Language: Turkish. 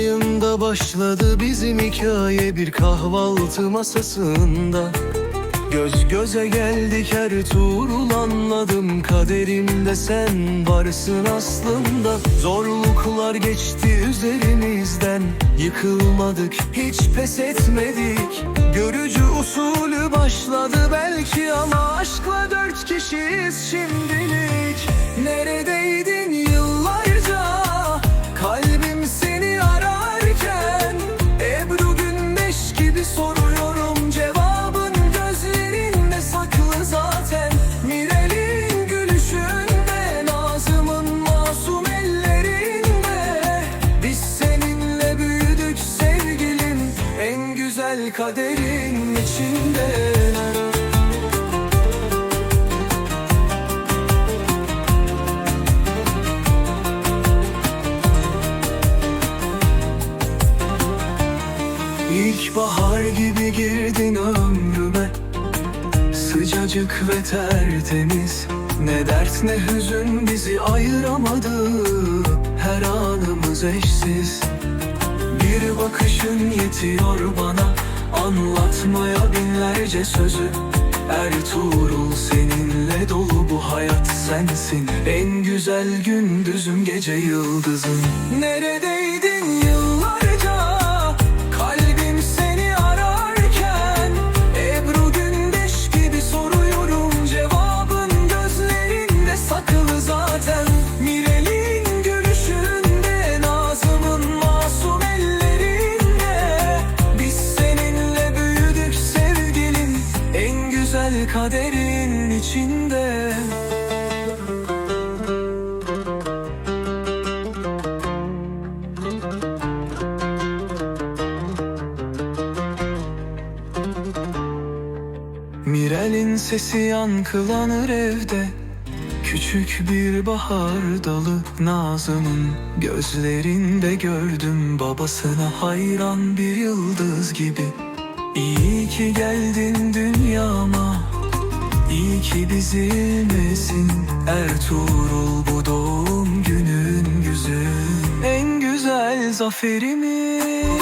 ayında başladı bizim hikaye. Bir kahvaltı masasında Göz göze geldik her tuğrul anladım. Kaderimde sen varsın aslında. Zorluklar geçti üzerimizden yıkılmadık hiç pes etmedik. Görücü usulü başladı belki ama aşkla dört kişiyiz şimdilik. Soruyorum Cevabın gözlerinde saklı zaten. Mirel'in gülüşünde Nazım'ın masum Biz seninle büyüdük sevgilim En güzel kaderin içinde İlkbahar gibi girdin ömrüme. Sıcacık ve tertemiz. Ne dert ne hüzün bizi ayıramadı. Her anımız eşsiz. Bir bakışın yetiyor bana. Anlatmaya binlerce sözü. Ertuğrul seninle dolu bu hayat sensin. En güzel gündüzüm gece yıldızın Neredeydin yıllarca kaderin içinde. Mirel'in sesi yankılanır evde. Küçük bir bahar dalı Nazım'ın gözlerinde gördüm. Babasına hayran bir yıldız gibi. İyi ki geldin dünyama ki bizimlesin Ertuğrul bu doğum günün güzün En güzel zaferimiz